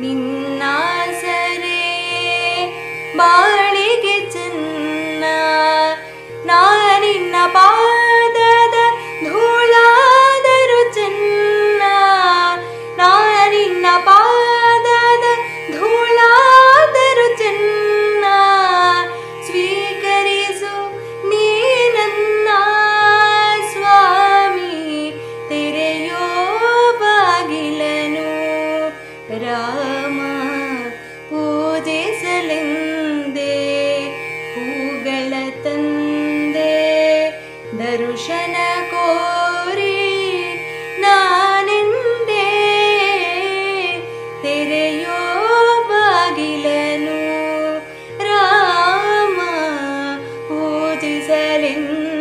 निन्नासरे बा ಕೋರಿ ನಾನೆಂದೇ ತೆರೆಯೋ ಬಾಗಿಲನು ರಾಮ ಪೂಜಿಸಲೆಂದೇ